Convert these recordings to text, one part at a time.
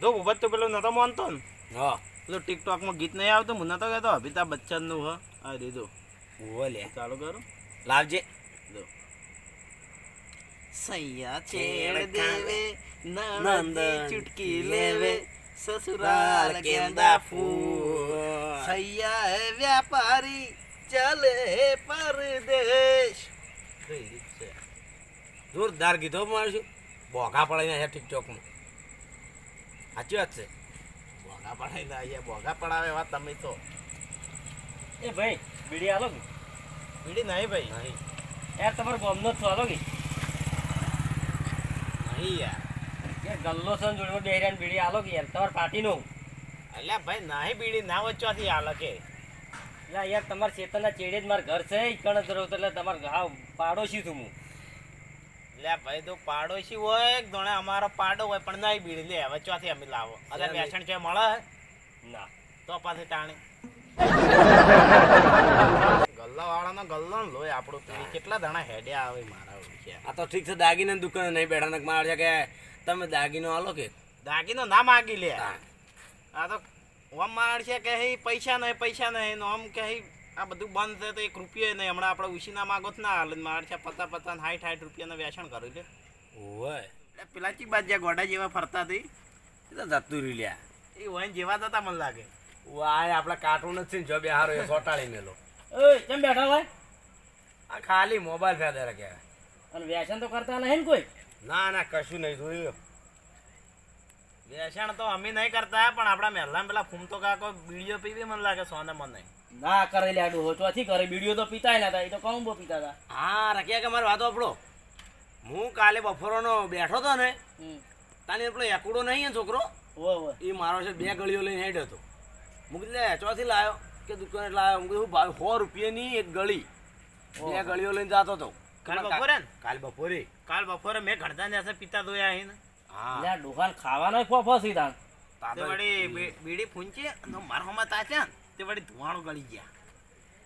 જો ઉભત તો પેલો નતો માનતો ને. હા. પેલો ટિકટોકમાં ગીત નહીં આવતું હું નતો કહેતો અમિતાભ બચ્ચનનું હ. આ દીધું ઉવો ચાલુ કરો. લાવજે. જો. સૈયા છેડ દેવે નંદ ચુટકી લેવે. સસુરાલ કેંદા ફૂલ. સૈયા હે વ્યાપારી ચલે હે પરદેશ. જોરદાર ગીતો મારશું બોઘા પડે છે ટિકટોકમાં. સાચી વાત છે. બોગા પડાય ના અહીંયા બોગા પડાવે વાત તમે તો. એ ભાઈ બીડી આલો કે? બીડી નહીં ભાઈ. નહીં. યાર તમારો બોમ્બનો જ છો આલો કે? નહીં યાર. યાર ગલ્લો છે ને જોડે બેહરાન બીડી આલો કે યાર? તમારે પાર્ટીનો? અલ્યા ભાઈ નહીં બીડી ના વચ્ચેથી આલો કે. એટલે યાર તમારા ચેતનના ચેડે જ મારું ઘર છે કણ ધરો એટલે તમારે હા પાડોશી છું હું. એટલે ભાઈ તો પાડોશી હોય કે ધોણે અમારો પાડો હોય પણ નહીં બીડી. લે વચ્ચોથી અમે લાવો. અરે બેસણ છે મળે? ના. તો પાછી તાણી ગલ્લા વાળાનો ગલ્લો ને લોય આપણું પેલી કેટલા દાણા હેડ્યા આવે મારા આ તો ઠીક છે દાગીને દુકાને નહીં બેઠા ને મારે છે કે તમે દાગીનો આલો કે? દાગીનો ના માગી લે. આ તો ઓમ માણ છે કે હે પૈસા નહીં પૈસા નહીં આમ કે આ બધું બંધ છે તો એક રૂપિયો નહીં. હમણાં આપણે ઉશીના માગો જ ના હાલે. મારે છે પતા પતા હાઈટ હાઈટ રૂપિયાનું વેચાણ કર્યું છે. ઓય. પેલા ચી બાદ જ્યાં ગોડા જેવા ફરતા હતી એ તો જતું રહી લ્યા. એ હોય જેવા હતા મને લાગે. વાય આપણા કાર્ટૂન જ છે ને જો બે હારો એ સોટાળી મેલો. ઓય કેમ બેઠા હોય? આ ખાલી મોબાઈલ ફેદે રાખે અને વ્યસન તો કરતા નહીં ને કોઈ? ના ના કશું નહીં જોયું. વેચાણ તો અમે નહીં કરતા પણ આપણા મહેલા પેલા ફૂમતો કાકો બીડીઓ પીવી મને લાગે સોને મને ના કરે લાડુ હો ચોથી કરે. બીડીઓ તો પીતા ના હતા એ તો કઉં પીતા હતા હા રખ્યા કે મારી વાતો આપણો હું કાલે બપોરનો બેઠો તો ને. તાની પેલો એકડો નહીં છોકરો. એ મારો છે બે ગળીઓ લઈને હેડ હતો. હું કીધું લે ચોથી લાવ્યો કે દુકાને લાવ્યો હું કીધું સો રૂપિયાની એક ગળી. બે ગળીઓ લઈને જતો હતો. કાલ બપોરે કાલ બપોરે. કાલ બપોરે મેં ઘડતા ને પીતા ધોયા અહીં હા. ડોહાન ખાવાનો ફોફો સીધા બીડી ફૂંચી મારા હમણાં તાચ્યા તે વળી ધુવાણો ગળી ગયા.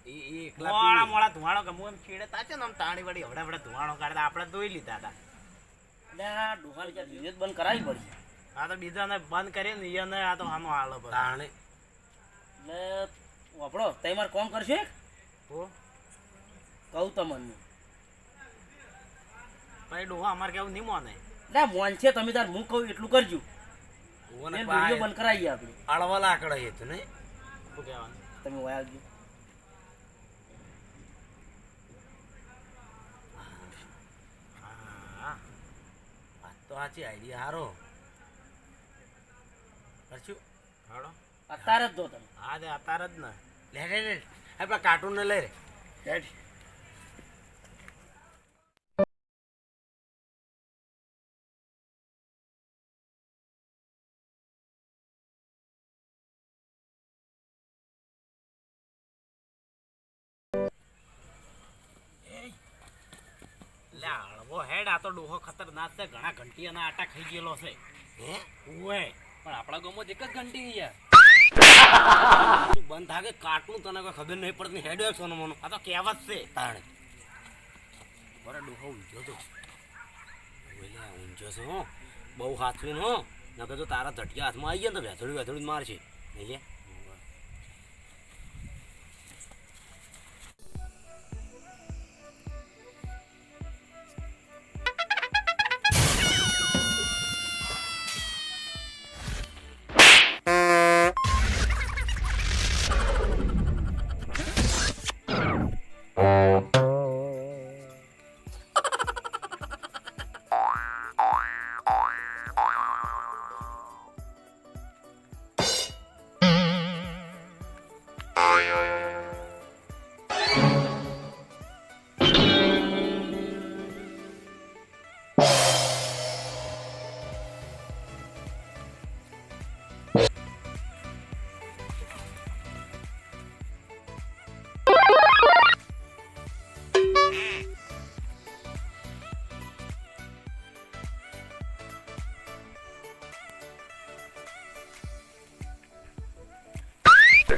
ઈ- ઈ એકલા મોડા મોડા ધુવાણો કે હું એમ છેડે. તાચે ને આમ તાણી વળી હવડે હવડે ધુવાણો કાઢતા? આપણે ધોઈ લીધા હતા. લ્યા ડોહાન ક્યાં બીજો બંધ કરાવી પડશે. આ તો બીજાને બંધ કરી ને એને આ તો આનો હાલો તાણે. એટલે વાપડો તઈ મારે કોમ કરશો? એક કહું તમને. ડોહા અમારે કેવું નહીં મોને. ના મોન છે તમે તાર હું કહું એટલું કરજો. ઓને વીડિયો બંધ કરાવીએ આપણે આળવા લાકડા એ તો ને. શું કહેવાનું? તમે વયા આવજો તો સાચી આઈડિયા હારો કરશું? હાડો અત્યારે જ દો તમે. હા તે અત્યારે જ ને. લે લે લે. આપણા કાર્ટૂન ને લઈ રે. હેડ આ તો ડોહો ખતરનાક છે. ઘણા ઘંટીયાના આટા ખાઈ ગયેલો છે. હે? ઓએ પણ આપણા ગામમાં એક જ ઘંટી યાર. તું બંધ થાકે કાટનું તને કોઈ ખબર નહીં પડતી. હેડ એક સોનો મોનો આ તો કહેવત છે. તાણે. બરા ડોહો ઊંઝો તો ઓલે ઊંઝો છે હો. બહુ હાથવીન હો. નકર તો તારા ધટિયા હાથમાં આવી ગયા ને તો વેથડું વેથડું મારશે. નહીં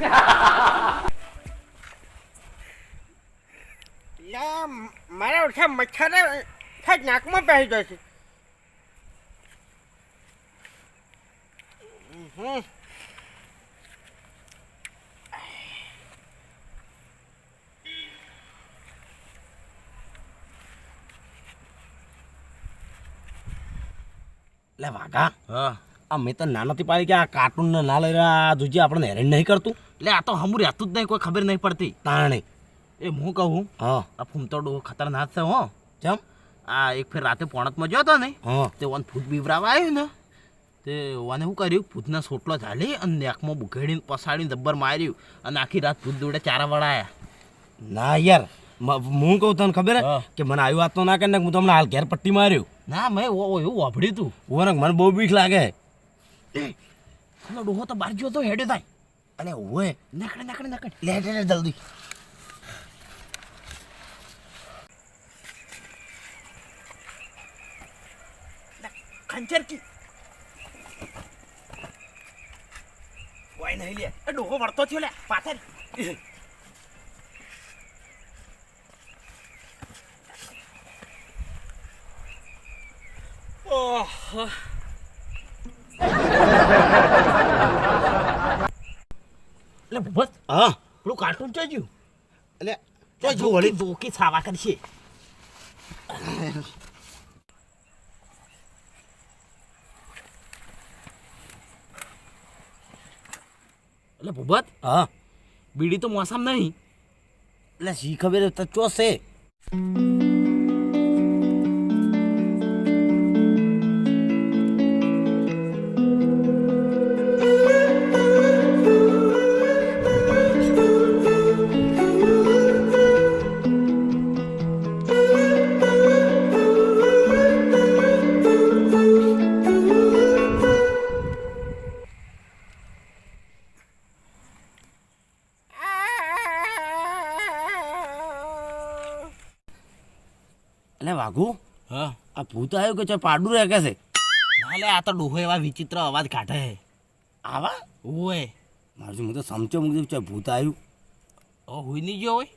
લે મારા ઓછા મચ્છર નાકમાં પહેરી જશે હમ. લે વાઘા. હા. આ મેં તો નાનાથી પાડી કે આ કાર્ટૂન ના લઈ રહ્યા જોજે આપણે હેરાન નહીં કરતું? એટલે આ તો હમું રહેતું જ નહીં કોઈ ખબર નહીં પડતી. તાણે એ હું કહું હા આ ફૂમતોડો ખતરનાક છે હો. જમ આ એક ફેર રાતે પોણતમાં ગયો હતો ને તે વન ફૂટ બીવરાવા આવ્યું ને તે વાને શું કર્યું ભૂતના સોટલો ઝાલી અને નેકમાં બુઘેડીને પસાડીને દબ્બર માર્યું અને આખી રાત ભૂત દોડે ચારા વળાયા. ના યાર હું કહું તને ખબર હે કે મને આવી વાત તો ના કરીને હું તમને હાલ ઘેર પટ્ટી માર્યું. ના મેં એવું વાભડ્યું તું. ઓને મને બહુ બીક લાગે. ડોહો તો બાર ગયો તો હેડે થાય અલે ઓએ નાકડે નાકડે નાકડે લે લે જલ્દી. ખંચર કી. કોઈ નહીં લે. એ ડોહો વળતો થયો લે પાછળ એટલે ભૂપત હા. પેલું કાર્ટૂન ચાલ્યું એટલે તો જો વળી. ધોકી છાવા કરશે. એટલે ભૂપત હા. બીડી તો મોસમ નહીં. એટલે શી ખબર તો ચોસે. એટલે વાઘુ હા? આ ભૂત આવ્યું કે ચાલ પાડું રહે કે છે? ના લે આ તો ડોહો એવા વિચિત્ર અવાજ કાઢે હે આવા? ઓય મારું હું તો સમજો મૂકી ચાલ ભૂત આવ્યું. ઓ હુઈ નહીં ગયો હોય?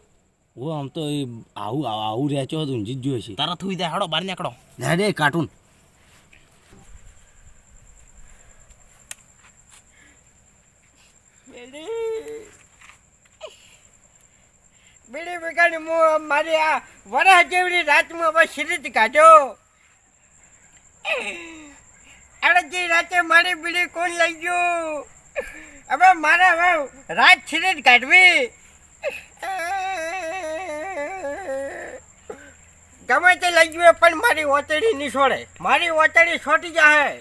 ઓ આમ તો એ આવું આવું રહેચો હતો ઊંઘી જ જોયો છે તરત હુઈ જાય હડો બહાર નીકળો. ના રે કાર્ટૂન. બીડી બીગાડી હું મારી આ વરસ જેવડી રાતમાં બસ સિરીજ કાઢ્યો અડધી રાતે મારી બીડી કોણ લઈ ગયું? હવે મારે હવે રાત સીરીજ કાઢવી. ગમે તે લઈ ગયું પણ મારી ઓતડી નહીં છોડે. મારી ઓતડી છોટી જાય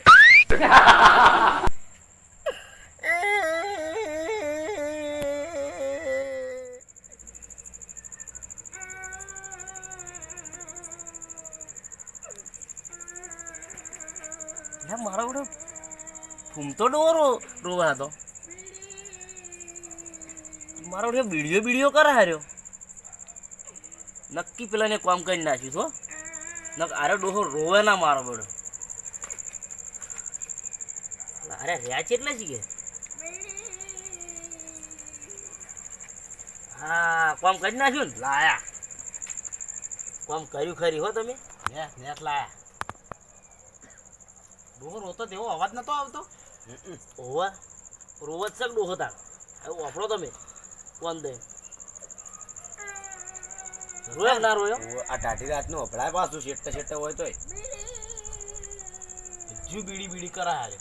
ફૂમતો ડોરો રોવા હતો મારો બધો બીડીયો બીડીયો કરે હાર્યો. નક્કી પેલાને કામ કરી નાખ્યું તો નક આરે ડોહો રોવે ના મારો બડો. અરે રહ્યા છે એટલે છે હા, કામ કરી નાખ્યું ને? લાયા. કામ કર્યું ખરી હો તમે? ને નેટ લાયા. ડોહો રોતો તેવો અવાજ નતો આવતો. ઓવા રોવત સક ડોહો તાર હવે વાપરો તમે. કોણ દે? રોયો ના રોયો? આ ટાટી રાતનું અભડાય પાછું શેટ્ટે શેટ્ટે હોય તોય. હજુ બીડી બીડી કરે હારે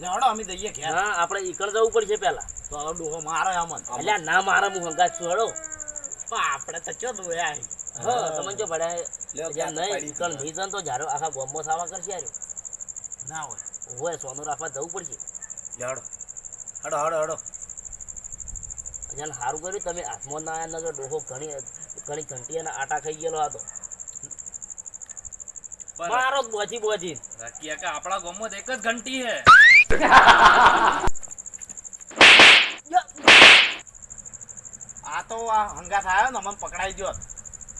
લે હડો અમે જઈએ ઘેર. હા આપણે ઈકણ જવું પડશે પેલા તો હવે ડોહો મારે અમન અલ્યા ના મારે હું હંગાત છું હળો પણ આપણે તો ચો દોયા હી. હા તમે જો ભડાય? નહીં પડી ઈકણ તો જારો આખા બોમ્બો સાવા કરશે યાર ના હોય. હોય સોનું રાખવા જવું પડશે. હડો. હડો હડો હડો. જેને સારું કર્યું તમે હાથમાં ના આયા નગર ડોહો ઘણી ઘણી ઘંટીયાના આટા ખાઈ ગયેલો હતો. મારો બોજી બોજી. રકિયા કે આપણા ગામમાં એક જ ઘંટી હે આ તો આ આવ્યો ને અમને પકડાઈ ગયો.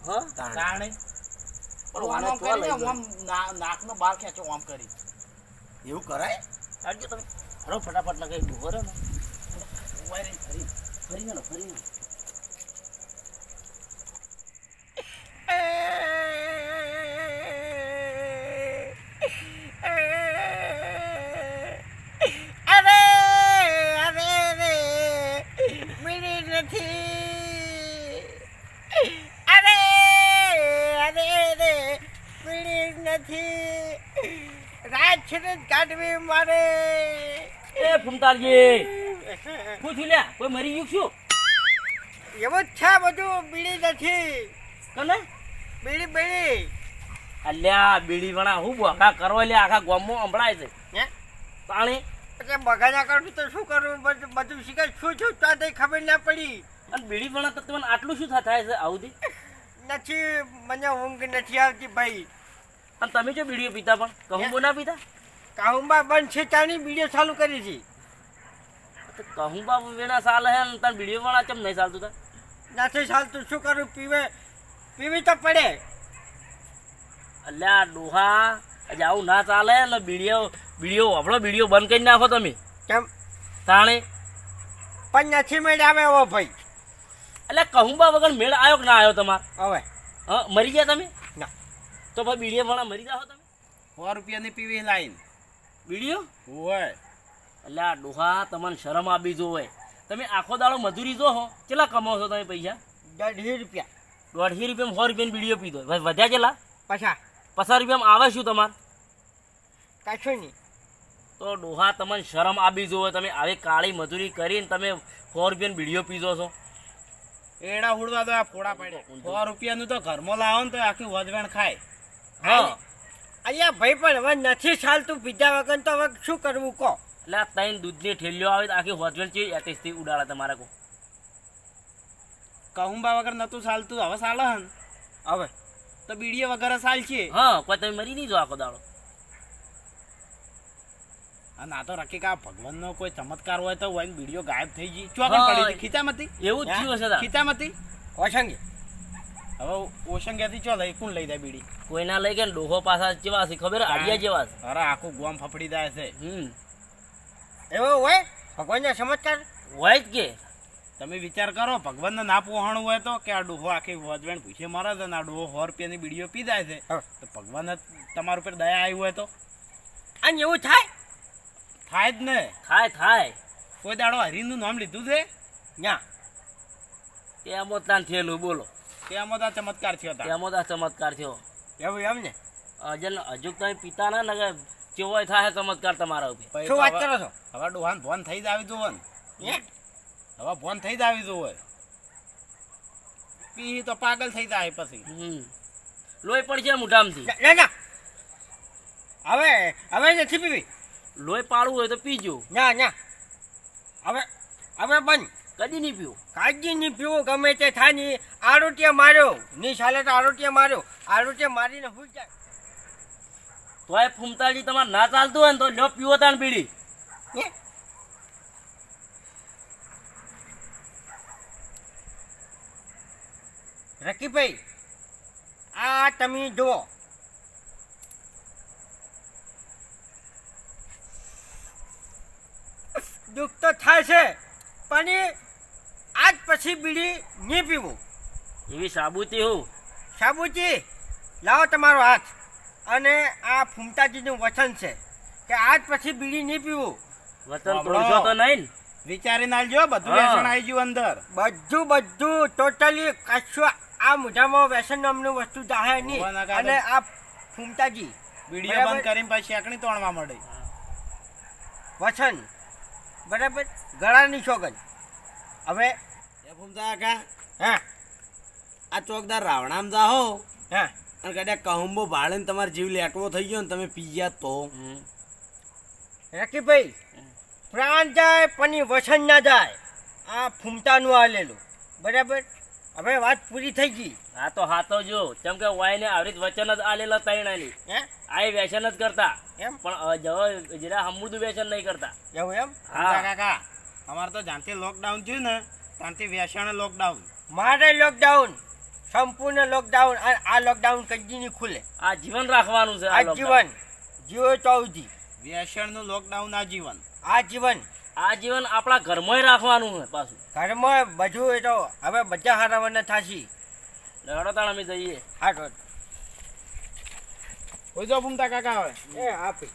હા? કારણે પણ આમ તો કરીને ના- નાકનો બાર ખેંચો આમ કરી એવું કરાય? તમે. હરો ફટાફટ લગાવી કઈ ડોહો રે ને. ફરી. ફરી ફરી ને એ પીડી નથી રાત છે જ કાઢવી મારે શું થયું લ્યા કોઈ મરી ગયું શું? એવું જ છે બધું બીડી નથી. કને? બીડી બીડી. અલ્યા બીડી વણા હું બોકા કરો આખા ગામમાં સંભળાય છે. હે? પાણી? પછી બગાડા કરું તો શું કરું? બધું શીખે શું છું? તો તે ખબર ના પડી. અને બીડી વણા તો તમને આટલું શું થાય છે આવું નથી મને ઊંઘ નથી આવતી ભાઈ. અને તમે જો બીડીઓ પીતા પણ કહું બોના પીતા? કાહુંબા બંધ છે ત્યાંની બીડીઓ ચાલુ કરી છે. કહું બા વેણા સાલ હે ને તાર બીડીઓ વાળા કેમ નહીં ચાલતું તા નથી ચાલતું શું કરું? પીવે પીવી તો પડે. અલ્યા ડોહા આજે આવું ના ચાલે ને બીડીઓ બીડીઓ આપણો બીડીઓ બંધ કરી નાખો તમે. કેમ? તાણે? પણ નથી મેળ આવે એવો ભાઈ. એટલે કહું બા વગર મેળ આવ્યો કે ના આવ્યો તમારે? હવે. હા મરી ગયા તમે? ના. તો ભાઈ બીડીઓ વાળા મરી જાઓ તમે? સો રૂપિયાની પીવી લાઈન. બીડીઓ હોય. એટલે આ ડોહા તમને શરમ આપી જોવે. તમે આખો દાડો મજૂરી જો હો કેટલા કમાવો છો તમે પૈસા? દોઢી રૂપિયા. દોઢી રૂપિયામાં સો રૂપિયાની બીડીઓ પીધો વધ્યા કેટલા? પછા પચાસ રૂપિયામાં આવે શું તમારે? કશું નહીં. તો ડોહા તમને શરમ આપી જોવે. તમે આવી કાળી મજૂરી કરીને તમે સો રૂપિયાની બીડીઓ પીધો છો. એડા હુડવા તો આ ફોડા પડે. સો રૂપિયાનું તો ઘરમાં લાવો ને તો આખી વધવેણ ખાય. હા. અહીંયા ભાઈ પણ હવે નથી ચાલતું. પીધા વગર તો હવે શું કરવું કહો. એટલે આ ત્રણ દૂધની ઠેલીઓ આવે તો આખી હોસ્પિટલ છે એટેસથી ઉડાડે તમારા કો કહુંબા વગર નતું ચાલતું હવે ચાલે હન. હવે? તો બીડીએ વગર ચાલ છે હા કોઈ તમે મરી નહીં જો આખો દાડો. અને આ તો રકી કા ભગવાનનો કોઈ ચમત્કાર હોય તો હોય બીડીઓ ગાયબ થઈ ગઈ. ચોકન હા. પડી ખીચામાંથી એવું જ થયું હશે. ખીચામાંથી ઓછંગી હવે ઓશંગ્યાથી ચો લઈ કોણ લઈ જાય બીડી? કોઈના લઈ ગયા ડોહો પાછા જેવા છે ખબર? આડિયા જેવા છે અરે આખું ગોમ ફફડી જાય છે. હમ. એવો હોય? ભગવાનના ચમત્કાર હોય જ કે. તમે વિચાર કરો ભગવાનને ના પોહાણું હોય તો કે આ ડોહો આખી વજવેણ ભૂસે મારા છે આ ડોહો સો રૂપિયાની બીડીઓ પી જાય છે. તો ભગવાનને તમારા ઉપર દયા આવી હોય તો? અને એવું થાય? થાય જ ને. થાય થાય. કોઈ દાડો હરિનું નામ લીધું છે? ના ત્યાં તાન થયેલું બોલો. ત્યાં તો ચમત્કાર થયો ત્યાં તેમાં ચમત્કાર થયો. એવું એમ ને અજન હજુ તમે પિતા ના ને કેવો થાય ચમત્કાર તમારા ઉપર. શું વાત હવે- કરો છો? હવે ડોહાન ભોન થઈ જ આવી જુઓ ને. હવે ભોન થઈ જ આવી જુઓ પી તો પાગલ થઈ જાય પછી. લોહી પડશે મુઢામથી. ના ના હવે હવે નથી પીવી. લોહી પાડવું હોય તો પીજો. ના ના. હવે હવે બંધ. કદી નહીં પીવું. કાજી નહીં પીવું ગમે તે થાય નહીં આરોટિયા માર્યો. ની સાલે તો આરોટિયા માર્યો. આરોટિયા મારીને ભૂલ જાય. તોય ફૂમતાજી તમારે ના ચાલતું હોય ને તો લો પીવો તાણ પીડી રકીભાઈ આ તમે જુઓ. દુઃખ તો થાય છે પણ આજ પછી બીડી નહીં પીવું. એવી સાબુતી હું. સાબુતી? લાવો તમારો હાથ. અને આ ફૂમતાજીનું વચન છે કે આજ પછી બીડી નહીં પીવું. વચન. તોડશો તો નહીં ને? વિચારીને આવજો બધું. વ્યસન આવી ગયું અંદર. બધું બધું ટોટલી કશું આ મોઢામાં વ્યસન નામનું વસ્તુ જાહે નહીં. અને આ ફૂમતાજી વીડિયો બંધ કરીને પછી એકણી તોડવા મળે વચન બરાબર? ગળાની સોગન હવે હા. આ ચોકદાર રાવણામ જાહો હા. કદાચ કહુંબો ભાડે ને તમારો જીવ લેટવો થઈ ગયો ને તમે પી ગયા તો. રકીભાઈ પ્રાણ જાય પણ વસન ના જાય. આ ફૂમતાનું આલેલું બરાબર? હવે વાત પૂરી થઈ ગઈ. હા તો હાથો જો. કેમ કે વાયને આવી વચન જ આલેલા તૈણાની હે? આ એ વ્યસન જ કરતા. એમ? પણ જવા જરા હમુદું વ્યસન નહીં કરતા. એવું એમ? હા. કાકા અમારે તો જાનથી લોકડાઉન થયું ને ત્યાંથી વ્યસન લોકડાઉન મારે લોકડાઉન સંપૂર્ણ લોકડાઉન આ લોકડાઉન કદી નહીં ખુલે. આ જીવન રાખવાનું છે આ જીવન જીવો ચૌધી વ્યસનનું લોકડાઉન આ જીવન. આ જીવન. આ જીવન આપણા ઘરમાં રાખવાનું છે પાછું. ઘરમાં બધું એ તો હવે બધા હારાવાના થાશી. લડો તાણ અમે જઈએ. હા તો કોઈ જો ભૂમતા કાકા હવે એ આપી.